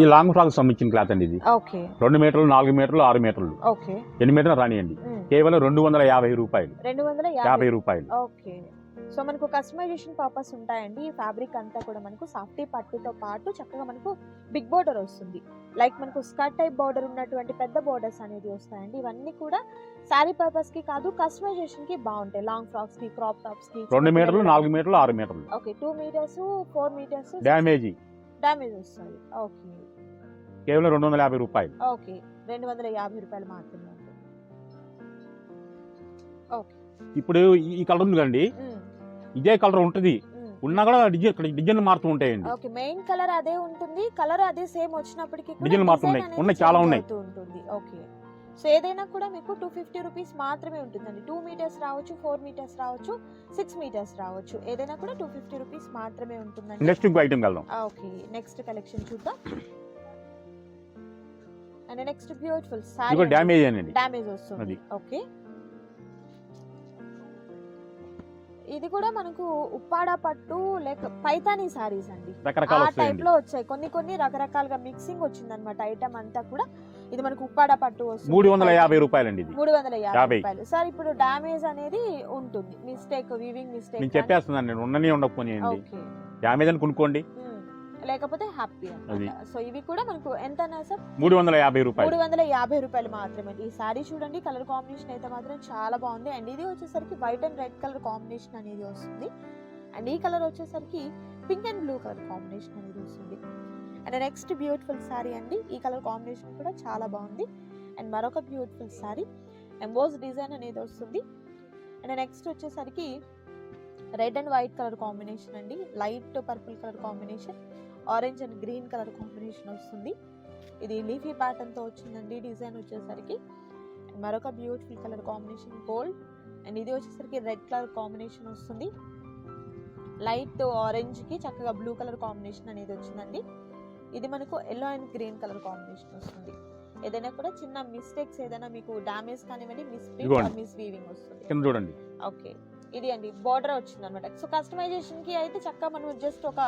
ఈ long frock సంబంధించిన cloth అండి ఇది. రెండు మీటర్లు నాలుగు మీటర్లు ఆరు మీటర్లు. ఓకే. ఎన్ని మీటర్లు రానియండి. కేవలం రెండు వందల యాభై రూపాయలు. రెండు వందల యాభై రూపాయలు. ఓకే. సో మనకు కస్టమైజేషన్ పర్పస్ ఉంటాయండి. ఈ ఫ్యాబ్రిక్ అంతా కూడా మనకు సాఫ్టీ పట్టుతో పాటు చక్కగా మనకు బిగ్ బోర్డర్ వస్తుంది. లైక్ మనకు స్కర్ట్ టైప్ బోర్డర్ ఉన్నటువంటి పెద్ద బోర్డర్స్ అనేది వస్తాయండి. ఇవన్నీ కూడా శారీ పర్పస్కి కాదు కస్టమైజేషన్కి బాగుంటాయి. లాంగ్ ఫ్రాక్స్కి క్రాప్ టాప్స్కి రెండు మీటర్లు నాలుగు మీటర్లు ఆరు మీటర్లు. Okay. Two metres four metres damage damage వస్తుంది. ఓకే కేవలం రెండు వందల యాభై రూపాయలు. ఓకే రెండు వందల యాభై రూపాయలు మాత్రమే ఓకే ఇప్పుడు ఈ- కలర్ ఉంది కండి మ్మ్. ఇదే కలర్ ఉంటుంది. మ్మ్. ఉన్నా కూడా డిజైన్ డిజైన్ మారుతూ ఉంటాయండి. ఓకే మెయిన్ కలర్ అదే ఉంటుంది. కలర్ అదే సేమ్ వచ్చినప్పటికీ కూడా డిజైన్లు మారుతున్నాయి. ఉన్నాయి, చాలా ఉన్నాయి. ఓకే సో ఏదైనా కూడా మీకు టూ ఫిఫ్టీ రూపీస్ మాత్రమే ఉంటుందండి. టూ మీటర్స్ రావచ్చు ఫోర్ మీటర్స్ రావచ్చు సిక్స్ మీటర్స్ రావచ్చు. ఏదైనా కూడా టూ ఫిఫ్టీ రూపీస్ మాత్రమే ఉంటుందండి. నెక్స్ట్ ఇంకో ఐటమ్ ఓకే. నెక్స్ట్ కలెక్షన్ చూద్దాం. And next beautiful sari damage అండి. డ్యామేజ్ వస్తుంది. ఓకే. ఇది కూడా మనకు ఉప్పాడ పట్టు లేక పైతానీ సారీస్ అండి. ఆ టైప్లో వచ్చాయి. కొన్ని కొన్ని రకరకాలుగా మిక్సింగ్ వచ్చింది అనమాట ఐటమ్ అంతా కూడా ఇది మనకు ఉప్పాడ పట్టు వస్తుంది. మూడు వందల యాభై రూపాయలండి ఇది. మూడు వందల యాభై. రూపాయలు. సార్ ఇప్పుడు డామేజ్ అనేది ఉంటుంది. మిస్టేక్ వివింగ్ నేను మిస్టేక్ చెప్పేస్తున్నాను నేను ఉండనే ఉండకపోనియండి. ఓకే. డ్యామేజ్ అని కొనుక్కోండి. లేకపోతే హ్యాపీ. సో ఇవి కూడా మనకు ఎంత సార్? మూడు వందల యాభై రూపాయలు. మూడు వందల యాభై రూపాయలు మాత్రమే. ఈ సారీ చూడండి కలర్ కాంబినేషన్ అయితే మాత్రం చాలా బాగుంది. అండ్ ఇది వచ్చేసరికి white and red colour combination అనేది వస్తుంది. అండ్ ఈ కలర్ వచ్చేసరికి pink and blue colour combination అనేది వస్తుంది. అండ్ నెక్స్ట్ బ్యూటిఫుల్ సారీ అండి. ఈ కలర్ కాంబినేషన్ కూడా చాలా బాగుంది. అండ్ మరొక బ్యూటిఫుల్ సారీ ఎంబోజ్ డిజైన్ అనేది వస్తుంది. అండ్ నెక్స్ట్ వచ్చేసరికి red and white colour combination అండి. Light purple colour combination orange and green colour combination వస్తుంది. ఇది లీఫీ ప్యాటర్న్తో వచ్చిందండి డిజైన్ వచ్చేసరికి. మరొక beautiful colour combination gold. And ఇది వచ్చేసరికి రెడ్ కలర్ కాంబినేషన్ వస్తుంది. లైట్ ఆరెంజ్కి చక్కగా బ్లూ కలర్ కాంబినేషన్ అనేది వచ్చిందండి. ఇది మనకు yellow and green colour combination వస్తుంది. ఏదైనా కూడా చిన్న మిస్టేక్స్ ఏదైనా మీకు డామేజ్ కానివ్వండి మిస్. మిస్ వీవింగ్ వస్తుంది. చూడండి. ఓకే ఇది అండి బార్డర్ వచ్చింది అనమాట సో కస్టమైజేషన్కి అయితే చక్కగా మనం జస్ట్ ఒక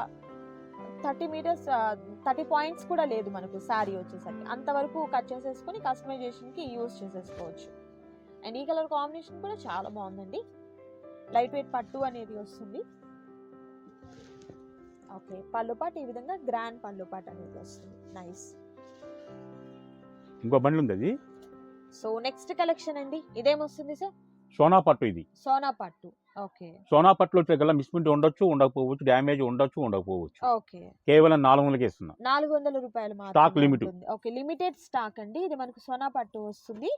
థర్టీ మీటర్స్ థర్టీ పాయింట్స్ కూడా లేదు మనకు శారీ వచ్చేసరికి. అంతవరకు కట్ చేసేసుకొని కస్టమైజేషన్కి యూస్ చేసేసుకోవచ్చు. అండ్ ఈ కలర్ కాంబినేషన్ కూడా చాలా బాగుందండి. లైట్ వెయిట్ పట్టు అనేది వస్తుంది. ఓకే. పళ్ళు పాటు ఈ విధంగా గ్రాండ్ పళ్ళు పాటు అనేది వస్తుంది. నైస్ ఇంకో బండి ఉంది అది. సో నెక్స్ట్ కలెక్షన్ అండి. ఇదేమొస్తుంది సార్ సోనా పట్టు ఇది. సోనా పట్టు. ఓకే. సోనా పట్టులో వచ్చే గల మిస్ప్రింట్ ఉండొచ్చు ఉండకపోవచ్చు డ్యామేజ్ ఉండొచ్చు ఉండకపోవచ్చు. ఓకే. కేవలం నాలుగు వందలకి ఇస్తున్నా. నాలుగు వందల రూపాయలు limit. ఉంటుంది. ఓకే లిమిటెడ్ స్టాక్ అండి. ఇది మనకు సోనా పట్టు వస్తుంది.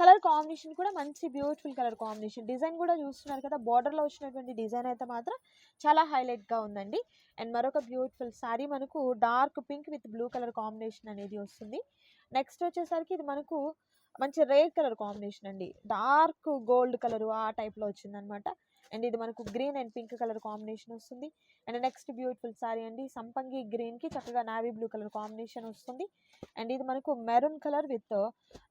కలర్ కాంబినేషన్ కూడా మంచి బ్యూటిఫుల్ కలర్ కాంబినేషన్. డిజైన్ కూడా చూస్తున్నారు కదా బార్డర్లో వచ్చినటువంటి డిజైన్ అయితే మాత్రం చాలా హైలైట్గా ఉందండి. అండ్ మరొక బ్యూటిఫుల్ సారీ మనకు dark pink with blue colour combination అనేది వస్తుంది. నెక్స్ట్ వచ్చేసరికి ఇది మనకు మంచి రేడ్ కలర్ కాంబినేషన్ అండి. డార్క్ గోల్డ్ కలర్ ఆ టైప్లో వచ్చిందనమాట అండ్ ఇది మనకు green and pink colour combination వస్తుంది. అండ్ నెక్స్ట్ బ్యూటిఫుల్ సారీ అండి. సంపంగి గ్రీన్కి చక్కగా నావీ బ్లూ కలర్ కాంబినేషన్ వస్తుంది. అండ్ ఇది మనకు maroon colour with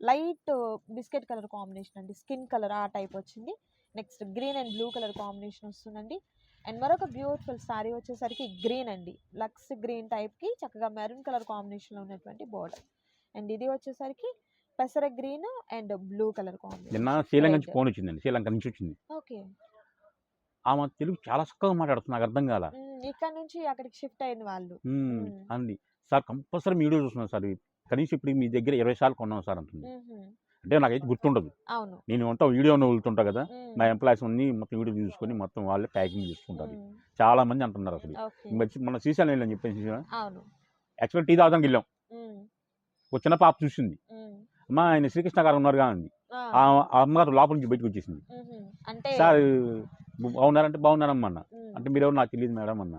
light biscuit colour combination అండి. స్కిన్ కలర్ ఆ టైప్ వచ్చింది. Next green and blue colour combination వస్తుందండి. అండ్ మరొక బ్యూటిఫుల్ సారీ వచ్చేసరికి గ్రీన్ అండి. లక్స్ గ్రీన్ టైప్కి చక్కగా మెరూన్ కలర్ కాంబినేషన్లో ఉన్నటువంటి బోర్డర్. అండ్ ఇది వచ్చేసరికి పెసర green and blue colour combination. Sri Lanka నుంచి. ఫోన్ వచ్చిందండి. శ్రీలంక నుంచి వచ్చింది. ఓకే. ఆమె తెలుగు చాలా చక్కగా మాట్లాడుతుంది నాకు అర్థం కాల. ఇక్కడ నుంచి అక్కడికి షిఫ్ట్ అయిన వాళ్ళు. అంది. సార్ కంపల్సరీ వీడియో చూస్తున్నాను సార్. కనీసం ఇప్పుడు మీ దగ్గర ఇరవై సార్లు కొన్నాను సార్ అంటుంది. అంటే నాకైతే గుర్తుండదు. నేను ఉంటా వీడియో వదులుతుంటా కదా. మా ఎంప్లాయీస్ అన్ని మొత్తం వీడియో తీసుకొని మొత్తం వాళ్ళే ప్యాకింగ్ చేసుకుంటారు. చాలా మంది అంటున్నారు అసలు. మన శ్రీశైలం వెళ్ళని చెప్పేసి యాక్చువల్ టీ తాగడానికి వెళ్ళాం. ఒక చిన్న పాప చూసింది. మ్మ్. అమ్మా ఆయన శ్రీకృష్ణ గారు ఉన్నారు కానీ ఆ. అమ్మగారు లోపల నుంచి బయటకు వచ్చేసింది. సార్ బాగున్నారంటే బాగున్నారమ్మా అన్న. మ్మ్. అంటే మీరెవరు? నాకు తెలియదు మేడం అన్న.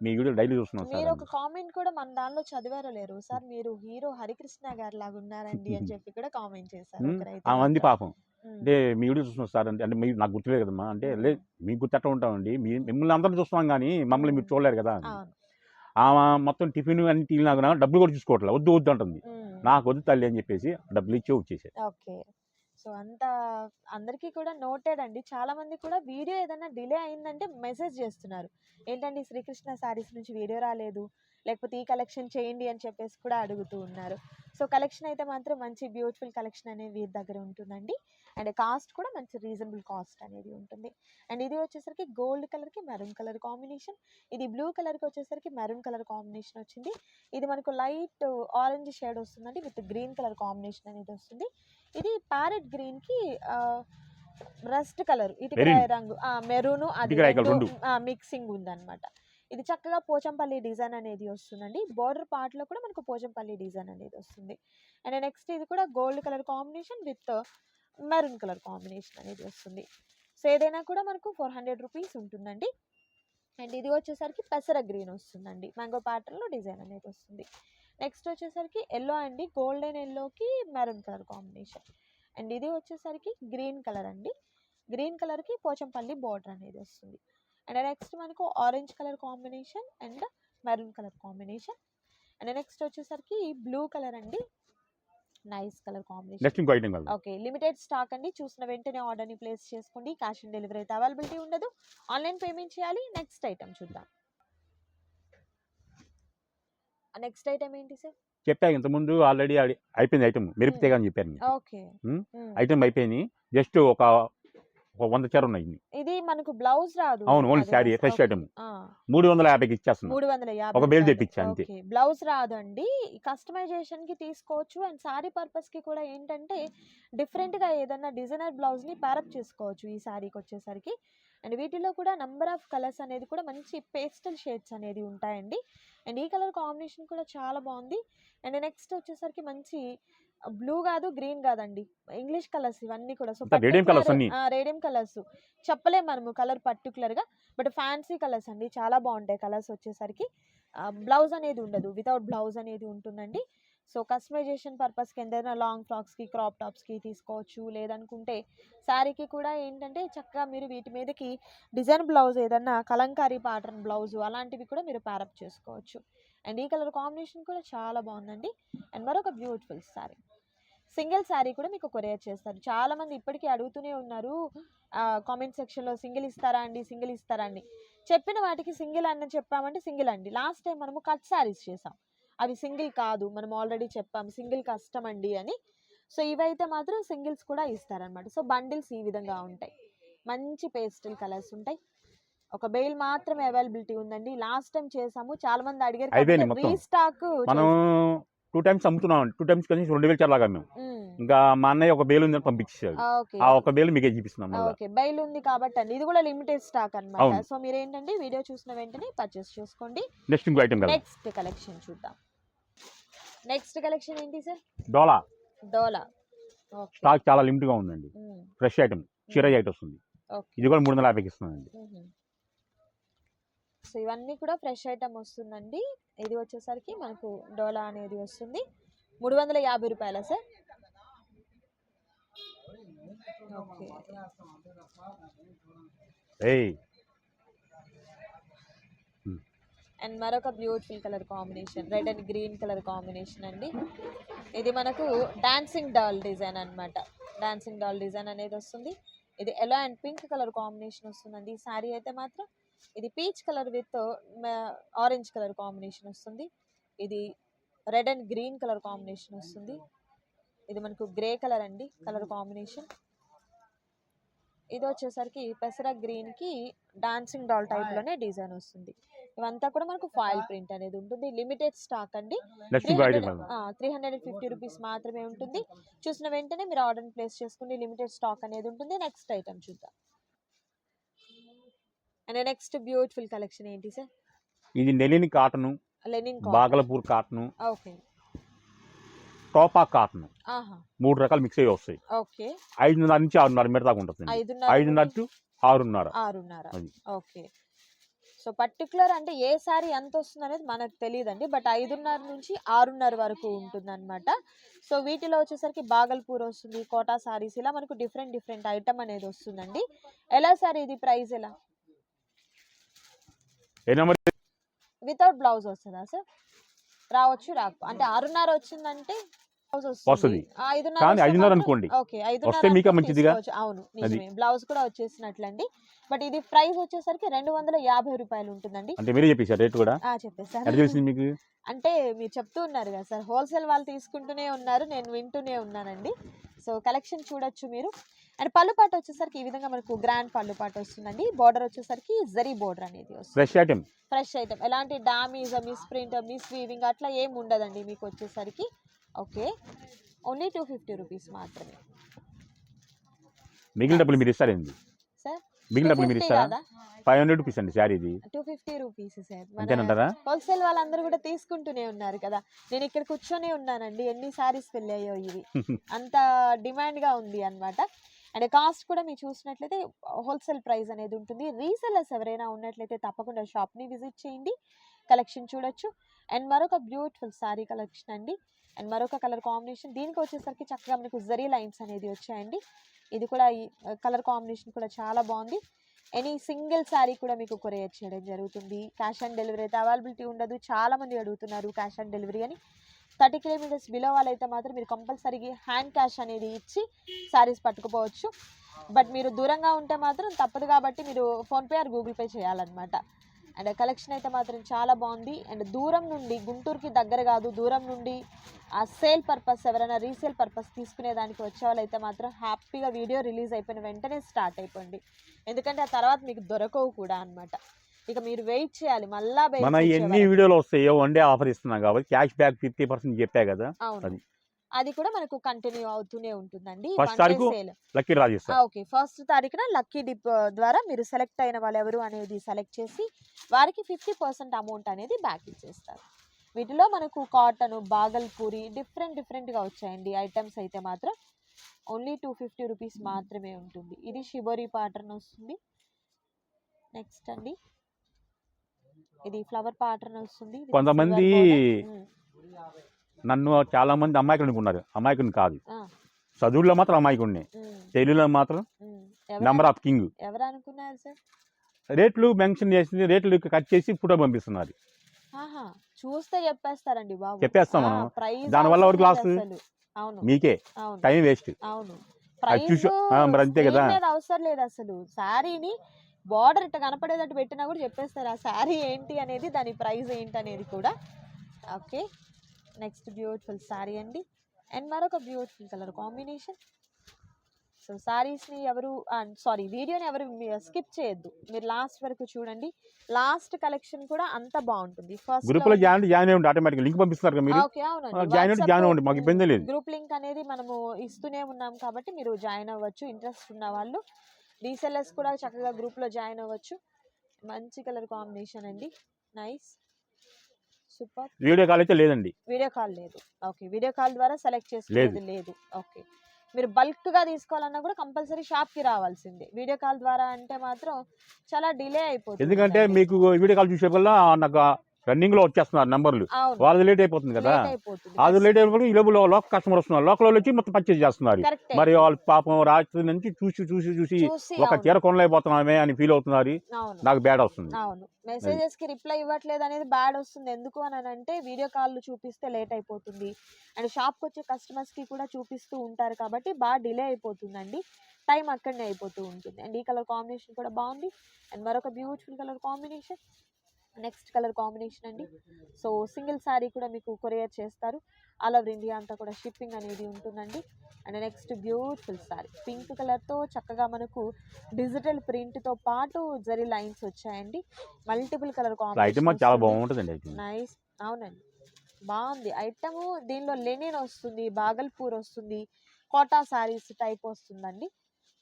మీ వీడియో డైలీ చూస్తున్నాం సార్ మీరు. ఒక కామెంట్ కూడా మన దానిలో చదివారో లేరు? సార్ మీరు హీరో హరికృష్ణ గారు లాగా ఉన్నారండి అని చెప్పి కూడా కామెంట్ చేశారు మంది. పాపం. అంటే మీ వీడియో చూస్తున్నాం సార్ అంటే అంటే మీరు నాకు గుర్తులేదు కదమ్మా. అంటే లేదు మీకు గుర్తెట్ట ఉంటామండి. మీ మిమ్మల్ని అందరం చూస్తున్నాం కానీ మమ్మల్ని మీరు చూడలేరు కదా ఆమె మొత్తం టిఫిన్ అన్ని టీ నాకు డబ్బులు కూడా చూసుకోవట్లేదు వద్దు వద్దు అంటుంది. నాకు వద్దు తల్లి అని చెప్పేసి డబ్బులు ఇచ్చి వచ్చేసారు ఓకే. సో అంత అందరికీ కూడా నోటెడ్ అండి. చాలామంది కూడా వీడియో ఏదైనా డిలే అయిందంటే మెసేజ్ చేస్తున్నారు. ఏంటండి శ్రీకృష్ణ సారీస్ నుంచి వీడియో రాలేదు? లేకపోతే ఈ కలెక్షన్ చేయండి అని చెప్పేసి కూడా అడుగుతూ ఉన్నారు. సో కలెక్షన్ అయితే మాత్రం మంచి బ్యూటిఫుల్ కలెక్షన్ అనేది వీరి దగ్గర ఉంటుందండి. అండ్ కాస్ట్ కూడా మంచి రీజనబుల్ కాస్ట్ అనేది ఉంటుంది. అండ్ ఇది వచ్చేసరికి గోల్డ్ కలర్కి మెరూన్ కలర్ కాంబినేషన్. ఇది బ్లూ కలర్కి వచ్చేసరికి మెరూన్ కలర్ కాంబినేషన్ వచ్చింది. ఇది మనకు లైట్ ఆరెంజ్ షేడ్ వస్తుందండి విత్ గ్రీన్ కలర్ కాంబినేషన్ అనేది వస్తుంది. ఇది ప్యారెట్ గ్రీన్కి రస్ట్ కలర్. Maroon. రంగు మెరూన్ అది. మిక్సింగ్ ఉందన్నమాట. ఇది చక్కగా పోచంపల్లి డిజైన్ అనేది వస్తుందండి. బార్డర్ పార్ట్లో కూడా మనకు పోచంపల్లి డిజైన్ అనేది వస్తుంది. అండ్ నెక్స్ట్ ఇది కూడా gold colour combination with maroon colour combination అనేది వస్తుంది. సో ఏదైనా కూడా మనకు ఫోర్ హండ్రెడ్ రూపీస్ ఉంటుందండి. అండ్ ఇది వచ్చేసరికి పెసర గ్రీన్ వస్తుందండి. మ్యాంగో ప్యాటర్న్లో డిజైన్ అనేది వస్తుంది. నెక్స్ట్ వచ్చేసరికి ఎల్లో అండి. గోల్డెన్ ఎల్లోకి మెరూన్ కలర్ కాంబినేషన్ అండ్ ఇది వచ్చేసరికి గ్రీన్ కలర్ అండి. గ్రీన్ కలర్కి పోచంపల్లి బార్డర్ అనేది వస్తుంది. అండ్ నెక్స్ట్ మనకు orange colour combination and maroon colour combination and next వచ్చేసరికి బ్లూ కలర్ అండి. Nice colour combination okay limited stock అండి. చూసిన వెంటనే ఆర్డర్ని ప్లేస్ చేసుకోండి. క్యాష్ ఆన్ డెలివరీ అయితే అవైలబిలిటీ ఉండదు. ఆన్లైన్ పేమెంట్ చేయాలి. నెక్స్ట్ ఐటమ్ చూద్దాం. నెక్స్ట్ ఐటమ్ ఏంటి సార్ చెప్పా ఇంతకుముందు ఆల్రెడీ అయిపోయింది ఐటమ్ మెరుపుతే అని చెప్పాను. ఓకే? ఐటమ్ అయిపోయింది జస్ట్ ఒక వంద చీర ఉన్నాయి. ఇది మనకు బ్లౌజ్ రాదు అవును, fresh okay. item. ఆ, మూడు వందల యాభైకి ఇచ్చేస్తున్నాం మూడు వందల యాభై ఒక బేల్. తెప్పించా అంతే. బ్లౌజ్ రాదండి కస్టమైజేషన్కి తీసుకోవచ్చు అండ్ సారీ పర్పస్కి కూడా ఏంటంటే డిఫరెంట్గా ఏదైనా డిజైనర్ బ్లౌజ్ని ప్యారప్ చేసుకోవచ్చు ఈ సారీకి వచ్చేసరికి అండ్ వీటిలో కూడా నంబర్ ఆఫ్ కలర్స్ అనేది కూడా మంచి పేస్టల్ షేడ్స్ అనేది ఉంటాయండి. అండ్ ఈ కలర్ కాంబినేషన్ కూడా చాలా బాగుంది. అండ్ నెక్స్ట్ వచ్చేసరికి మంచి బ్లూ కాదు గ్రీన్ కాదండి. ఇంగ్లీష్ కలర్స్ ఇవన్నీ కూడా. సో colours అన్నీ. రేడియం కలర్స్ చెప్పలేం మనము కలర్ పర్టికులర్గా. బట్ ఫ్యాన్సీ కలర్స్ అండి. చాలా బాగుంటాయి కలర్స్ వచ్చేసరికి. బ్లౌజ్ అనేది ఉండదు. వితౌట్ బ్లౌజ్ అనేది ఉంటుందండి. సో కస్టమైజేషన్ పర్పస్కి ఏదైనా లాంగ్ ఫ్రాక్స్కి క్రాప్ టాప్స్కి తీసుకోవచ్చు. లేదనుకుంటే శారీకి కూడా ఏంటంటే చక్కగా మీరు వీటి మీదకి డిజైన్ బ్లౌజ్ ఏదన్నా కలంకారీ ప్యాటర్న్ బ్లౌజ్ అలాంటివి కూడా మీరు ప్యారప్ చేసుకోవచ్చు. అండ్ ఈ కలర్ కాంబినేషన్ కూడా చాలా బాగుందండి. అండ్ మరొక బ్యూటిఫుల్ శారీ సింగిల్ శారీ కూడా మీకు కొరియర్ చేస్తారు చాలామంది ఇప్పటికీ అడుగుతూనే ఉన్నారు కామెంట్ సెక్షన్లో సింగిల్ ఇస్తారా అండి సింగిల్ ఇస్తారా అండి. చెప్పిన వాటికి సింగిల్ అన్న చెప్పామంటే సింగిల్ అండి. లాస్ట్ టైం మనము కట్ శారీస్ చేసాం. అవి సింగిల్ కాదు మనం ఆల్రెడీ చెప్పాం సింగిల్ కష్టం అండి అని. సో ఇవైతే మాత్రం సింగిల్స్ కూడా ఇస్తారనమాట సో బండిల్స్ ఈ విధంగా ఉంటాయి. మంచి పేస్టల్ కలర్స్ ఉంటాయి. ఒక బెయిల్ మాత్రమే అవైలబిలిటీ ఉందండి. లాస్ట్ టైం చేసాము. చాలా మంది అడిగారు. రీస్టాక్ మనం టూ టైమ్స్ అమ్ముతున్నాం. టూ టైమ్స్ కలిసి రెండు వేలు చీరలాగా మేము. ఇంకా మా అన్నయ్య ఒక బేలు ఉందని పంపించాడు ఓకే. ఆ ఒక బేలు మీకే చూపిస్తున్నాం ఓకే. బయలు ఉంది కాబట్టి అండి. ఇది కూడా లిమిటెడ్ స్టాక్ అన్నమాట. అవును. సో మీరు ఏంటంటే వీడియో చూసిన వెంటనే పర్చేస్ చేసుకోండి. నెక్స్ట్ ఇంకో ఐటమ్ నెక్స్ట్ కలెక్షన్ చూద్దాం. నెక్స్ట్ కలెక్షన్ ఏంటి సార్ డోలా డోలా ఓకే స్టాక్ చాలా లిమిట్గా ఉందండి. ఫ్రెష్ ఐటమ్ చీర ఐటమ్ వస్తుంది. ఓకే ఇది కూడా మూడు వందల యాభైకి ఇస్తున్నానండి సో ఇవన్నీ కూడా ఫ్రెష్ ఐటమ్ వస్తుందండి. ఇది వచ్చేసరికి మనకు డోలా అనేది వస్తుంది. మూడు వందల యాభై రూపాయల సార్ ఓకే ఏయ్ అండ్ మరొక beautiful colour combination red and green colour combination అండి. ఇది మనకు డాన్సింగ్ డాల్ డిజైన్ అన్నమాట. డాన్సింగ్ డాల్ డిజైన్ అనేది వస్తుంది. ఇది yellow and pink colour combination వస్తుందండి. ఈ శారీ అయితే మాత్రం ఇది peach colour with orange colour combination వస్తుంది. ఇది red and green colour combination వస్తుంది. ఇది మనకు గ్రే కలర్ అండి కలర్ కాంబినేషన్. ఇది వచ్చేసరికి పెసర గ్రీన్కి డాన్సింగ్ డాల్ టైప్లోనే డిజైన్ వస్తుంది. ఇవంతా కూడా మనకు ఫాయిల్ ప్రింట్ అనేది ఉంటుంది. లిమిటెడ్ స్టాక్ అండి. Three hundred and fifty rupees మాత్రమే ఉంటుంది. చూసిన వెంటనే మీరు ఆర్డర్ ప్లేస్ చేసుకుని లిమిటెడ్ స్టాక్ అనేది ఉంటుంది. నెక్స్ట్ ఐటమ్ చూద్దాం. అండ్ నెక్స్ట్ బ్యూటిఫుల్ కలెక్షన్ ఏంటి సార్? ఇది నెలిని cotton linen Bhagalpur cotton okay. టోపా cotton. ఆహా. మూడు రకాలు మిక్స్ అయ్యి వస్తాయి. ఓకే. ఐదున్నర నుంచి ఆరున్నర మీటర్ దాకా ఉంటుంది. ఐదున్నర టు ఆరున్నర. ఆరున్నర. ఓకే. సో పర్టికులర్ అంటే ఏ శారీ ఎంత వస్తుంది అనేది మనకు తెలియదండి బట్ ఐదున్నర నుంచి ఆరున్నర వరకు ఉంటుంది అనమాట సో వీటిలో వచ్చేసరికి బాగల్పూర్ వస్తుంది కోటా సారీస్ ఇలా మనకు డిఫరెంట్ డిఫరెంట్ ఐటమ్ అనేది వస్తుందండి. ఎలా సార్ ఇది ప్రైస్ ఎలా? వితౌట్ బ్లౌజ్ వస్తుందా సార్? రావచ్చు రాకు అంటే ఆరున్నర వచ్చిందంటే వస్తది. కానీ ఐదున్నర అనుకోండి. వస్తే మీకే మంచిదిగా. అవును బ్లౌజ్ కూడా వచ్చేసినట్లండి. బట్ ఇది ప్రైస్ వచ్చేసరికి రెండు వందల యాభై రూపాయలు ఉంటుందండి. అంటే మీరే చెప్పేశారు రేట్ కూడా? చెప్పేసారు మీకు? అంటే మీరు చెప్తూ ఉన్నారు కదా సార్ హోల్సేల్ వాళ్ళు తీసుకుంటూనే ఉన్నారు నేను వింటూనే ఉన్నానండి. సో కలెక్షన్ చూడొచ్చు మీరు. అండ్ పళ్ళు పాట వచ్చేసరికి ఈ విధంగా మనకు గ్రాండ్ పళ్ళు పాట వస్తుందండి. బార్డర్ వచ్చేసరికి జరీ బార్డర్ అనేది వస్తుంది. ఫ్రెష్ ఐటమ్ ఫ్రెష్ ఐటమ్ ఎలాంటి damage miss print miss weaving అట్లా ఏం ఉండదండి మీకు వచ్చేసరికి. Okay. Only two fifty rupees మాత్రమే. మిగిలిన డబ్బులు మీరు ఇస్తారేంది సార్ మిగిలిన డబ్బులు మీరు ఇస్తారా? ఫైవ్ హండ్రెడ్ రూపీస్ అండి శారీ ఇది టూ ఫిఫ్టీ రూపీస్ సార్. అంతేనంటారా హోల్సేల్ వాళ్ళందరూ కూడా తీసుకుంటూనే ఉన్నారు కదా. నేను ఇక్కడ కూర్చొని ఉన్నానండి. ఎన్ని సారీస్ వెళ్ళాయో ఇవి. అంత డిమాండ్గా ఉంది అన్నమాట. అండ్ కాస్ట్ కూడా మీరు చూసినట్లయితే హోల్సేల్ ప్రైస్ అనేది ఉంటుంది. రీసెలర్స్ ఎవరైనా ఉన్నట్లయితే తప్పకుండా షాప్ని విజిట్ చేయండి. కలెక్షన్ చూడొచ్చు. అండ్ మరొక బ్యూటిఫుల్ సారీ కలెక్షన్ అండి. అండ్ మరొక కలర్ కాంబినేషన్ దీనికి వచ్చేసరికి చక్కగా మనకు జరీ లైన్స్ అనేది వచ్చాయండి. ఇది కూడా ఈ కలర్ కాంబినేషన్ కూడా చాలా బాగుంది. ఎనీ సింగిల్ శారీ కూడా మీకు కొరియర్ చేయడం జరుగుతుంది. క్యాష్ ఆన్ డెలివరీ అయితే అవైలబిలిటీ ఉండదు. చాలామంది అడుగుతున్నారు క్యాష్ ఆన్ డెలివరీ అని. థర్టీ కిలోమీటర్స్ బిలో వాళ్ళైతే మాత్రం మీరు కంపల్సరీగా హ్యాండ్ క్యాష్ అనేది ఇచ్చి శారీస్ పట్టుకుపోవచ్చు. బట్ మీరు దూరంగా ఉంటే మాత్రం తప్పదు కాబట్టి మీరు ఫోన్పే ఆర్ గూగుల్ పే చేయాలన్నమాట. అండ్ కలెక్షన్ అయితే మాత్రం చాలా బాగుంది. అండ్ దూరం నుండి గుంటూరుకి దగ్గర కాదు దూరం నుండి ఆ సేల్ పర్పస్ ఎవరైనా రీసేల్ పర్పస్ తీసుకునే దానికి వచ్చే వాళ్ళైతే మాత్రం హ్యాపీగా వీడియో రిలీజ్ అయిపోయిన వెంటనే స్టార్ట్ అయిపోండి. ఎందుకంటే ఆ తర్వాత మీకు దొరకవు కూడా అన్నమాట. ఇక మీరు వెయిట్ చేయాలి మళ్ళా మన ఎన్ని. వీడియోలు వస్తాయో వన్ డే ఆఫర్ ఇస్తున్నాం కాబట్టి క్యాష్ బ్యాక్ ఫిఫ్టీ పర్సెంట్ చెప్పా కదా అవును. అది. కూడా మనకు కంటిన్యూ అవుతూనే ఉంటుందండి. Lucky draw okay. ఫస్ట్ తారీఖున లక్కీ డిప్ ద్వారా మీరు సెలెక్ట్ అయిన వాళ్ళు ఎవరు అనేది సెలెక్ట్ చేసి వారికి ఫిఫ్టీ పర్సెంట్ అమౌంట్ అనేది బ్యాక్ ఇచ్చేస్తారు. వీటిలో మనకు కాటన్ బాగల్పూరి డిఫరెంట్ డిఫరెంట్గా వచ్చాయండి. ఐటమ్స్ అయితే మాత్రం ఓన్లీ టూ ఫిఫ్టీ రూపీస్ మాత్రమే ఉంటుంది. ఇది షిబోరి ప్యాటర్న్ వస్తుంది. నెక్స్ట్ అండి. ఇది ఫ్లవర్ ప్యాటర్న్ వస్తుంది. కొంతమంది నన్ను చాలా మంది అమాయకులు అనుకున్నారు. అమాయకుని కాదు. చదువుల్లో మాత్రం అమాయకుడిని. తెలుగులో మాత్రం నెంబర్ ఆఫ్ కింగ్. ఎవరు అనుకున్నారు సార్? రేట్లు మెన్షన్ చేసి రేట్లు కట్ చేసి ఫోటో పంపిస్తున్నారు. చూస్తే చెప్పేస్తారండి బాబు. చెప్పేస్తాం మనం. దానివల్ల ఎవరికి లాస్? మీకే. Time waste. అవును. అంతే కదా. అవసరం లేదు అసలు. శారీని బార్డర్ ఇట్లా కనపడేటట్టు పెట్టినా కూడా చెప్పేస్తారు. ఆ శారీ ఏంటి అనేది దాని ప్రైస్ ఏంటి అనేది కూడా. ఓకే. నెక్స్ట్ బ్యూటిఫుల్ శారీ అండి. అండ్ మరొక బ్యూటిఫుల్ కలర్ కాంబినేషన్. సో శారీస్ని ఎవరు సారీ వీడియోని ఎవరు స్కిప్ చేయొద్దు. మీరు లాస్ట్ వరకు చూడండి. లాస్ట్ కలెక్షన్ కూడా అంత బాగుంటుంది. గ్రూప్లో ఫస్ట్ జాయిన్ జాయిన్ అవ్వండి ఆటోమేటిక్ లింక్ పంపిస్తున్నారు కదా మీరు? ఓకే అవునండి. జాయిన్ అవ్వండి జాయిన్ అవ్వండి మాకు ఇబ్బంది లేదు. గ్రూప్ లింక్ అనేది మనము ఇస్తూనే ఉన్నాం కాబట్టి మీరు జాయిన్ అవ్వచ్చు. ఇంట్రెస్ట్ ఉన్న వాళ్ళు రీసెల్లర్స్ కూడా చక్కగా గ్రూప్లో జాయిన్ అవ్వచ్చు. మంచి కలర్ కాంబినేషన్ అండి. Nice super. వీడియో కాల్ అయితే లేదండి. వీడియో కాల్ లేదు. ఓకే వీడియో కాల్ ద్వారా సెలెక్ట్ చేసుకునేది లేదు. ఓకే. మీరు బల్క్గా తీసుకోవాలన్నా కూడా కంపల్సరీ షాప్కి రావాల్సిందే. వీడియో కాల్ ద్వారా అంటే మాత్రం చాలా డిలే అయిపోతుంది ఎందుకంటే. మీకు వీడియో కాల్ చూసే వల్ల నాకు రన్నింగ్లో వచ్చేస్తున్నారు నంబర్లు. వాళ్ళది లేట్ అయిపోతుంది కదా. అది లేట్ అయినప్పుడు ఈ లోపల లోకల్ కస్టమర్ వస్తున్నారు. లోకల్ వాళ్ళు వచ్చి మొత్తం పర్చేజ్ చేస్తున్నారు. మరి వాళ్ళు పాపం రాత్రి నుంచి చూసి చూసి చూసి ఒక. చీర కొనలేకపోతున్నామే అని ఫీల్ అవుతున్నారు. నాకు బ్యాడ్ వస్తుంది. మెసేజెస్కి రిప్లై ఇవ్వట్లేదు అనేది బ్యాడ్ వస్తుంది. ఎందుకు అని అంటే వీడియో కాల్ చూపిస్తే లేట్ అయిపోతుంది. అండ్ షాప్కి వచ్చే కస్టమర్స్కి కూడా చూపిస్తూ ఉంటారు కాబట్టి బాగా డిలే అయిపోతుందండి. టైం అక్కడనే అయిపోతూ ఉంటుంది. అండ్ ఈ కలర్ కాంబినేషన్ కూడా బాగుంది. అండ్ మరొక beautiful colour combination next colour combination అండి. సో సింగిల్ శారీ కూడా మీకు కొరియర్ చేస్తారు. ఆల్ ఓవర్ ఇండియా అంతా కూడా షిప్పింగ్ అనేది ఉంటుందండి. And next beautiful sari pink కలర్తో చక్కగా మనకు డిజిటల్ ప్రింట్తో పాటు జరీ లైన్స్ వచ్చాయండి. మల్టిపుల్ కలర్ ఐటమ్ చాలా బాగుంటుందండి ఐటమ్ నైస్. అవునండి. బాగుంది. ఐటమ్ దీనిలో లెనిన్ వస్తుంది బాగల్పూర్ వస్తుంది కోటా శారీస్ టైప్ వస్తుందండి.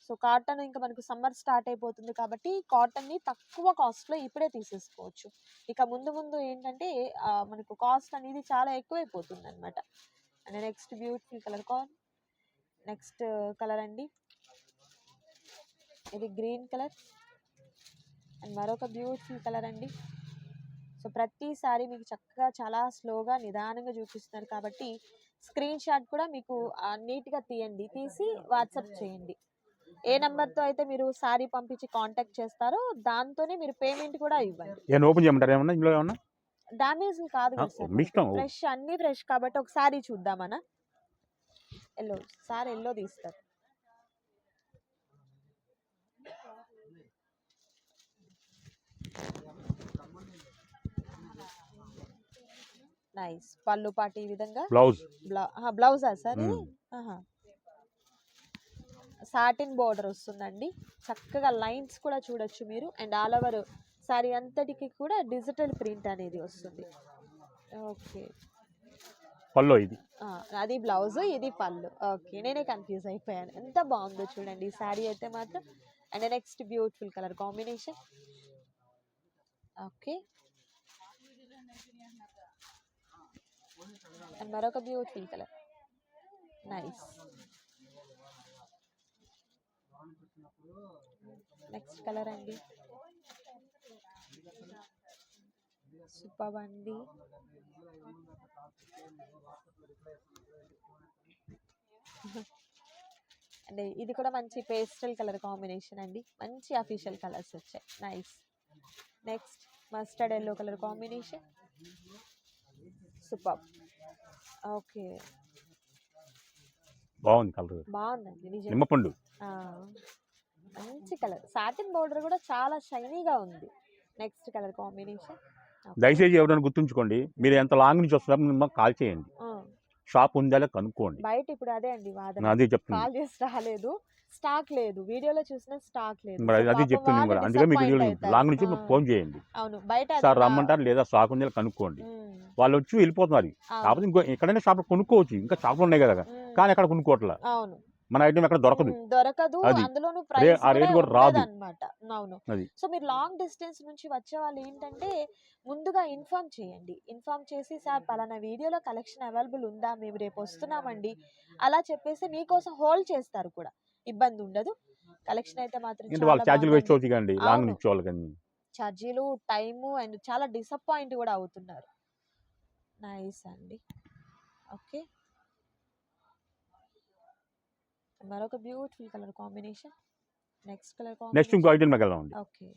సో కాటన్ ఇంకా మనకు సమ్మర్ స్టార్ట్ అయిపోతుంది కాబట్టి కాటన్ని తక్కువ కాస్ట్లో ఇప్పుడే తీసేసుకోవచ్చు. ఇక ముందు ముందు ఏంటంటే మనకు కాస్ట్ అనేది చాలా ఎక్కువైపోతుంది అనమాట అండ్ నెక్స్ట్ బ్యూటిఫుల్ కలర్ కాన్ నెక్స్ట్ కలర్ అండి. ఇది గ్రీన్ కలర్. అండ్ మరొక బ్యూటిఫుల్ కలర్ అండి. సో ప్రతిసారి మీకు చక్కగా చాలా స్లోగా నిదానంగా చూపిస్తున్నారు కాబట్టి స్క్రీన్ షాట్ కూడా మీకు నీట్గా తీయండి. తీసి వాట్సాప్ చేయండి. ఏ నెంబర్తో అయితే మీరు సారీ పంపించి కాంటాక్ట్ చేస్తారో దాంతోనే మీరు పేమెంట్ కూడా ఇవ్వండి. ఏమైనా ఓపెన్ చేయమంటారు? ఏమన్నా ఇందులో ఏమన్నా? డ్యామేజ్ కాదు సార్ ఫ్రెష్ అన్ని ఫ్రెష్ కాబట్టి ఒకసారి చూద్దామనా? ఎల్లో సార్ ఎల్లో తీస్తారు. నైస్ పళ్ళు పాటు ఈ విధంగా? బ్లౌజ్. బ్లౌజా సార్ ఇది? మ్మ్. సాటిన్ బోర్డర్ వస్తుందండి. చక్కగా లైన్స్ కూడా చూడొచ్చు మీరు. అండ్ ఆల్ ఓవర్ సారీ అంతటికి కూడా డిజిటల్ ప్రింట్ అనేది వస్తుంది. ఓకే. పల్లో ఇది. ఆ, అది బ్లౌజ్ ఇది పళ్ళు. ఓకే నేనే కన్ఫ్యూజ్ అయిపోయాను. ఎంత బాగుందో చూడండి. ఈ శారీ అయితే మాత్రం and next beautiful colour combination. Okay. And మరొక beautiful colour. Nice. Next colour అండి. సూపర్ అండి అండ్ ఇది కూడా మంచి పేస్టల్ కలర్ కాంబినేషన్ అండి. మంచి అఫీషియల్ కలర్స్ వచ్చాయి. Nice next mustard yellow colour combination super okay బాగుంది కలర్ బాగుందండి నిజం నిమ్మపండు మంచి కలర్. సాటిన్ బోర్డర్ కూడా చాలా షైనీగా ఉంది. Next colour combination. దయచేసి ఎవరైనా గుర్తుంచుకోండి మీరు ఎంత లాంగ్ నుంచి వస్తున్నారు మాకు కాల్ చేయండి. షాప్ ఉందా కనుక్కోండి. బయట ఇప్పుడు అదే అండి వాదన. అదే చెప్తున్నాను. కాల్ చేసి రాలేదు. స్టాక్ లేదు. వీడియోలో చూసిన స్టాక్ లేదు. మరి అది చెప్తున్నాను కూడా అందుకే మీకు. లాంగ్ నుంచి ఫోన్ చేయండి. అవును. బయట సార్ రమ్మంటారు? లేదా స్టాక్ ఉందా కనుక్కోండి. వాళ్ళు వచ్చి వెళ్ళిపోతున్నారు. కాకపోతే ఇంకో ఎక్కడైనా షాప్ కొనుక్కోవచ్చు. ఇంకా షాపులు ఉన్నాయి కదా. కానీ ఎక్కడ కొనుక్కోవట్లా. అవును. మన ఐటమ్ ఎక్కడ దొరకదు. దొరకదు. అది. అందులోనూ అదే ప్రైస్ ఆ రేట్ కూడా రాదు. అనమాట అవును. సో మీరు లాంగ్ డిస్టెన్స్ నుంచి వచ్చే వాళ్ళు ఏంటంటే ముందుగా ఇన్ఫార్మ్ చేయండి. ఇన్ఫార్మ్ చేసి సార్ పలానా వీడియోలో కలెక్షన్ అవైలబుల్ ఉందా? మేము రేపు వస్తున్నామండి. అలా చెప్పేసి మీకోసం హోల్డ్ చేస్తారు కూడా. ఇబ్బంది ఉండదు. కలెక్షన్ అయితే మాత్రం వాళ్ళ ఛార్జీలు అవుతాయి కండి లాంగ్. నుంచి ఛార్జీలు టైము అండ్ చాలా డిసప్పాయింట్ కూడా అవుతున్నారు. నైస్ అండి. ఓకే. మరొక beautiful colour combination next colour next ఇంకో ఐటమ్ వెళ్దాం ఓకే